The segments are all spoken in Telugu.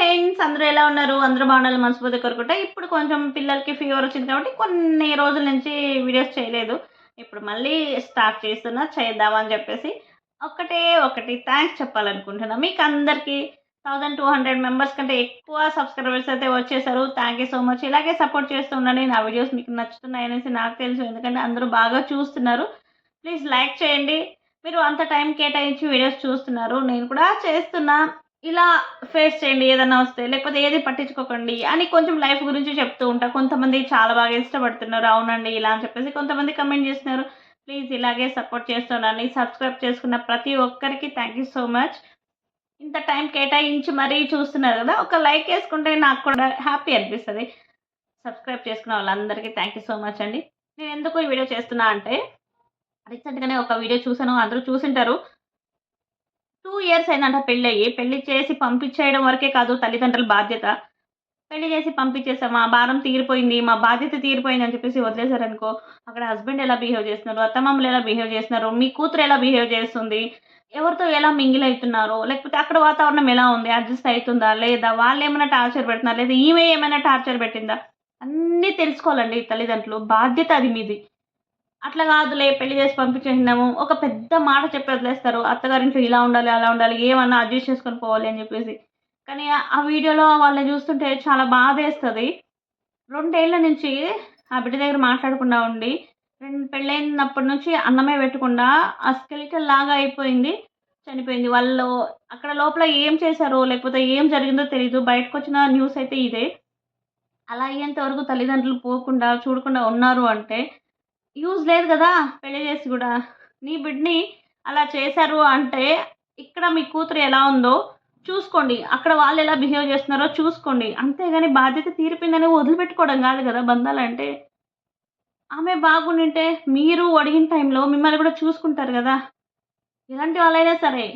ఫ్రెండ్స్ అందరూ ఎలా ఉన్నారు? అందరూ బాగుండాలి మనస్ఫూర్తి కోరుకుంటా. ఇప్పుడు కొంచెం పిల్లలకి ఫీవర్ వచ్చింది కాబట్టి కొన్ని రోజుల నుంచి వీడియోస్ చేయలేదు. ఇప్పుడు మళ్ళీ స్టార్ట్ చేస్తున్నా చేద్దామని చెప్పేసి ఒకటే ఒకటి థ్యాంక్స్ చెప్పాలనుకుంటున్నా. మీకు అందరికీ థౌజండ్ టూ హండ్రెడ్ మెంబర్స్ కంటే ఎక్కువ సబ్స్క్రైబర్స్ అయితే వచ్చేసారు. థ్యాంక్ యూ సో మచ్ ఇలాగే సపోర్ట్ చేస్తూ ఉండండి. నా వీడియోస్ మీకు నచ్చుతున్నాయి అనేసి నాకు తెలుసు. ఎందుకంటే అందరూ బాగా చూస్తున్నారు. ప్లీజ్ లైక్ చేయండి. మీరు అంత టైం కేటాయించి వీడియోస్ చూస్తున్నారు. నేను కూడా చేస్తున్నా. ఇలా ఫేస్ చేయండి ఏదైనా వస్తే. లేకపోతే ఏది పట్టించుకోకండి అని కొంచెం లైఫ్ గురించి చెప్తూ ఉంటా. కొంతమంది చాలా బాగా ఇష్టపడుతున్నారు. అవునండి ఇలా అని చెప్పేసి కొంతమంది కమెంట్ చేస్తున్నారు. ప్లీజ్ ఇలాగే సపోర్ట్ చేస్తున్నాను సబ్స్క్రైబ్ చేసుకున్న ప్రతి ఒక్కరికి థ్యాంక్ యూ సో మచ్ ఇంత టైం కేటాయించి మరీ చూస్తున్నారు కదా ఒక లైక్ వేసుకుంటే నాకు కూడా హ్యాపీ అనిపిస్తుంది. సబ్స్క్రైబ్ చేసుకున్న వాళ్ళందరికీ థ్యాంక్ యూ సో మచ్ అండి. నేను ఎందుకు ఈ వీడియో చేస్తున్నా అంటే రీసెంట్గానే ఒక వీడియో చూసాను అందరూ చూసింటారు. టూ ఇయర్స్ అయిందంట పెళ్ళి అయ్యి పెళ్ళి చేసి పంపించేయడం వరకే కాదు తల్లిదండ్రుల బాధ్యత. పెళ్ళి చేసి పంపించేసాం. మా భారం తీరిపోయింది. మా బాధ్యత తీరిపోయింది అని చెప్పేసి వదిలేశారనుకో అక్కడ హస్బెండ్ ఎలా బిహేవ్ చేస్తున్నారు? అత్తమామలు ఎలా బిహేవ్ చేస్తున్నారు? మీ కూతురు ఎలా బిహేవ్ చేస్తుంది? ఎవరితో ఎలా మింగిల్ అవుతున్నారు? లేకపోతే అక్కడ వాతావరణం ఎలా ఉంది? అడ్జస్ట్ అవుతుందా? లేదా వాళ్ళు ఏమైనా టార్చర్ పెడుతున్నారు? లేదా ఈమె ఏమైనా టార్చర్ పెట్టిందా? అన్నీ తెలుసుకోవాలండి తల్లిదండ్రులు. బాధ్యత అది మీది. అట్లా కాదులే పెళ్ళి చేసి పంపించేసినాము. ఒక పెద్ద మాట చెప్పి వదిలేస్తారు. అత్తగారింట్లో ఇలా ఉండాలి అలా ఉండాలి ఏమన్నా అడ్జస్ట్ చేసుకొని పోవాలి అని చెప్పేసి. కానీ ఆ- వీడియోలో వాళ్ళని చూస్తుంటే చాలా బాధ వేస్తుంది రెండేళ్ళ నుంచి ఆ బిడ్డ దగ్గర మాట్లాడకుండా ఉండి రెండు పెళ్ళైనప్పటి నుంచి అన్నమే పెట్టకుండా ఆ స్కెలిటల్ లాగా అయిపోయింది చనిపోయింది. వాళ్ళు అక్కడ లోపల ఏం చేశారో లేకపోతే ఏం జరిగిందో తెలియదు బయటకు వచ్చిన న్యూస్ అయితే ఇదే. అలా అయ్యేంత వరకు తల్లిదండ్రులు పోకుండా చూడకుండా ఉన్నారు అంటే యూజ్ లేదు కదా పెళ్ళి చేసి కూడా. నీ బిడ్డని అలా చేశారు అంటే ఇక్కడ మీ కూతురు ఎలా ఉందో చూసుకోండి. అక్కడ వాళ్ళు ఎలా బిహేవ్ చేస్తున్నారో చూసుకోండి. అంతేగాని బాధ్యత తీరిపోయిందని వదిలిపెట్టుకోవడం కాదు కదా బంధాలంటే ఆమె బాగుండింటే మీరు అడిగిన టైంలో మిమ్మల్ని కూడా చూసుకుంటారు కదా. ఎలాంటి వాళ్ళైనా సరే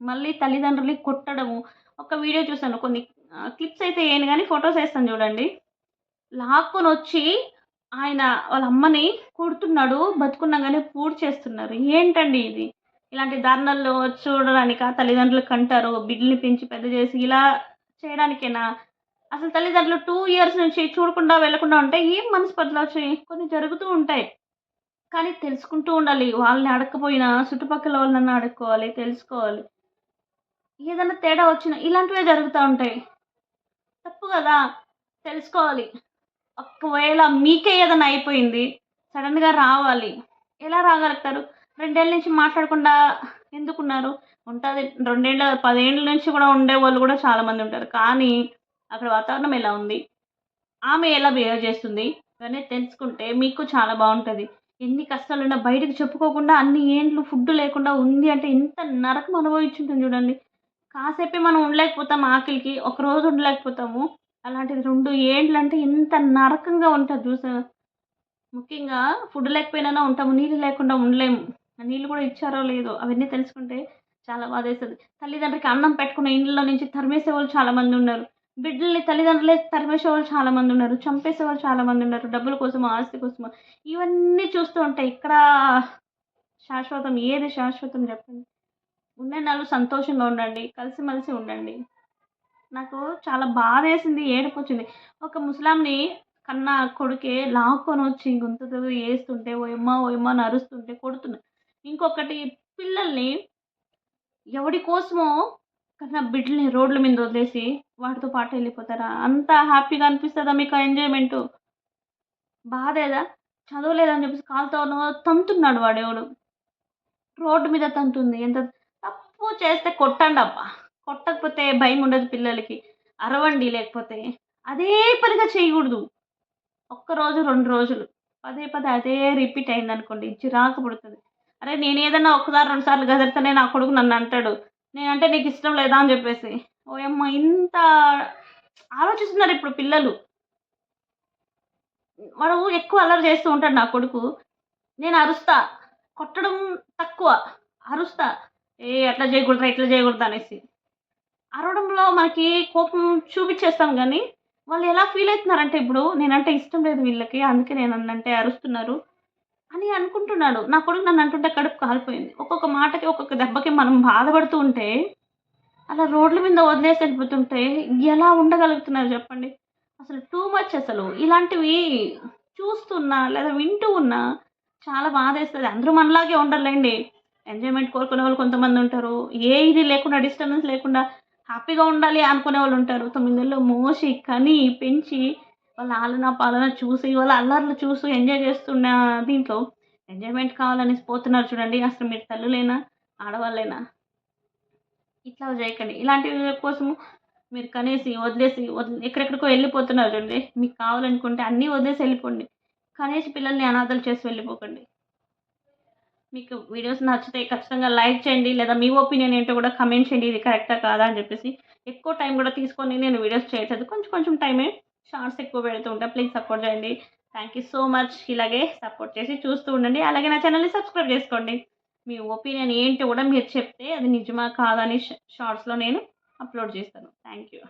మళ్ళీ తల్లిదండ్రులు కొట్టడము. ఒక వీడియో చూసాను కొన్ని క్లిప్స్ అయితే ఏను కానీ ఫొటోస్ వేస్తాను చూడండి. లాక్కొని వచ్చి ఆయన వాళ్ళ అమ్మని కొడుతున్నాడు బతుకున్నాగానే పూర్తి చేస్తున్నారు. ఏంటండి ఇది? ఇలాంటి దారుణాల్లో చూడడానిక? తల్లిదండ్రులు కంటారు బిడ్డల్ని పెంచి పెద్ద చేసి ఇలా చేయడానికేనా? అసలు తల్లిదండ్రులు టూ ఇయర్స్ నుంచి చూడకుండా వెళ్ళకుండా ఉంటే ఏం మనస్పర్ధలు వచ్చాయి? కొన్ని జరుగుతూ ఉంటాయి. కానీ తెలుసుకుంటూ ఉండాలి. వాళ్ళని అడగకపోయినా చుట్టుపక్కల వాళ్ళని అడుక్కోవాలి తెలుసుకోవాలి. ఏదైనా తేడా వచ్చినా ఇలాంటివే జరుగుతూ ఉంటాయి. తప్పు కదా? తెలుసుకోవాలి. ఒకవేళ మీకే ఏదైనా అయిపోయింది సడన్గా రావాలి. ఎలా రాగలుగుతారు? రెండేళ్ళ నుంచి మాట్లాడకుండా ఎందుకున్నారు? ఉంటుంది. రెండేళ్ళ పదేళ్ళ నుంచి కూడా ఉండే వాళ్ళు కూడా చాలామంది ఉంటారు. కానీ అక్కడ వాతావరణం ఎలా ఉంది? ఆమె ఎలా బిహేవ్ చేస్తుంది? ఇవన్నీ తెలుసుకుంటే మీకు చాలా బాగుంటుంది. ఎన్ని కష్టాలున్నా బయటకు చెప్పుకోకుండా అన్ని ఏండ్లు ఫుడ్ లేకుండా ఉంది అంటే ఇంత నరకం అనుభవించుంటుంది చూడండి. కాసేపే మనం ఉండలేకపోతాం ఆకలికి ఒక రోజు ఉండలేకపోతాము. అలాంటిది రెండు ఏండ్లంటే ఎంత ఇంత నరకంగా ఉంటుంది చూసా ముఖ్యంగా ఫుడ్ లేకపోయినా ఉంటాము నీళ్ళు లేకుండా ఉండలేము. నీళ్ళు కూడా ఇచ్చారో లేదో అవన్నీ తెలుసుకుంటే చాలా బాధేస్తుంది. తల్లిదండ్రులకి అన్నం పెట్టుకున్న ఇంట్లో నుంచి తరిమేసే వాళ్ళు చాలామంది ఉన్నారు. బిడ్డల్ని తల్లిదండ్రులే తరిమేసే వాళ్ళు చాలామంది ఉన్నారు. చంపేసే వాళ్ళు చాలామంది ఉన్నారు. డబ్బుల కోసమో ఆస్తి కోసమో? ఇవన్నీ చూస్తూ ఉంటాయి. ఇక్కడ శాశ్వతం? ఏది శాశ్వతం చెప్పండి? ఉండే నాళ్ళు సంతోషంగా ఉండండి. కలిసిమెలిసి ఉండండి. నాకు చాలా బాధ వేసింది ఏడుపు వచ్చింది ఒక ముసలాంని కన్న కొడుకే లాక్కొని వచ్చి గొంతుతో వేస్తుంటే ఓయమ్మ ఓయమ్మ నరుస్తుంటే అరుస్తుంటే కొడుతున్నా. ఇంకొకటి పిల్లల్ని ఎవడి కోసమో కన్నా బిడ్డల్ని రోడ్ల మీద వదిలేసి వాటితో పాటు వెళ్ళిపోతారా? అంత హ్యాపీగా అనిపిస్తుందా మీకు ఎంజాయ్మెంట్? బాధేదా? చదవలేదని చెప్పేసి కాలుతో తంతున్నాడు వాడెవడు? రోడ్డు మీద తంతుంది. ఎంత తప్పు చేస్తే కొట్టండి అబ్బా కొట్టకపోతే భయం ఉండదు పిల్లలకి అరవండి లేకపోతే. అదే పనిగా చేయకూడదు. ఒక్క రోజు రెండు రోజులు. పదే పదే అదే రిపీట్ అయింది అనుకోండి చిరాకు పుడుతుంది. అరే నేను ఏదన్నా ఒకసారి రెండు సార్లు గదిరితేనే నా కొడుకు నన్ను అంటాడు. నేనంటే నీకు ఇష్టం లేదా అని చెప్పేసి. ఓయమ్మ ఇంత ఆలోచిస్తున్నారు ఇప్పుడు పిల్లలు. వాడు ఎక్కువ అల్లరి చేస్తూ ఉంటాడు నా కొడుకు. నేను అరుస్తా. కొట్టడం తక్కువ. అరుస్తా. ఏ అట్లా చేయకూడదు ఇట్లా చేయకూడదు అనేసి. అరవడంలో మనకి కోపం చూపించేస్తాం కానీ వాళ్ళు ఎలా ఫీల్ అవుతున్నారంటే ఇప్పుడు నేనంటే ఇష్టం లేదు వీళ్ళకి అందుకే నేను అన్నంటే అరుస్తున్నారు అని అనుకుంటున్నాడు. నా కొడుకు నన్ను అంటుంటే కడుపు కాలిపోయింది. ఒక్కొక్క మాటకి ఒక్కొక్క దెబ్బకి మనం బాధపడుతూ ఉంటే అలా రోడ్ల మీద వదిలేసి వెళ్ళిపోతుంటే ఎలా ఉండగలుగుతున్నారు చెప్పండి? అసలు టూ మచ్ అసలు. ఇలాంటివి చూస్తున్నా లేదా వింటూ ఉన్నా చాలా బాధేస్తుంది. అందరూ మనలాగే ఉండరులేండి. ఎంజాయ్మెంట్ కోరుకునే వాళ్ళు కొంతమంది ఉంటారు. ఏ ఇది లేకుండా డిస్టర్బెన్స్ లేకుండా హ్యాపీగా ఉండాలి అనుకునే వాళ్ళు ఉంటారు. తొమ్మిదేళ్ళు మోసి కని పెంచి వాళ్ళ ఆలన పాలన చూసి వాళ్ళ అల్లర్లు చూసి ఎంజాయ్ చేస్తున్న దీంట్లో ఎంజాయ్మెంట్ కావాలని పోతున్నారు చూడండి. అసలు మీరు తల్లులేనా ఆడవాళ్ళేనా. ఇట్లా చేయకండి. ఇలాంటి కోసము మీరు కనేసి వదిలేసి వదిలే ఎక్కడెక్కడికో వెళ్ళిపోతున్నారు చూడండి. మీకు కావాలనుకుంటే అన్నీ వదిలేసి వెళ్ళిపోండి. కనేసి పిల్లల్ని అనాథలు చేసి వెళ్ళిపోకండి. మీకు వీడియోస్ నచ్చితే ఖచ్చితంగా లైక్ చేయండి లేదా మీ ఒపీనియన్ ఏంటో కూడా కమెంట్ చేయండి. ఇది కరెక్టా కాదా అని చెప్పేసి ఎక్కువ టైం కూడా తీసుకొని నేను వీడియోస్ చేయట్లేదు. కొంచెం కొంచెం టైమే షార్ట్స్ ఎక్కువ పెడుతూ ఉంటా. ప్లీజ్ సపోర్ట్ చేయండి. థ్యాంక్ యూ సో మచ్ ఇలాగే సపోర్ట్ చేసి చూస్తూ ఉండండి. అలాగే నా ఛానల్ని సబ్స్క్రైబ్ చేసుకోండి. మీ ఒపీనియన్ ఏంటో కూడా మీరు చెప్తే అది నిజమా కాదని షార్ట్స్లో నేను అప్లోడ్ చేస్తాను. Thank you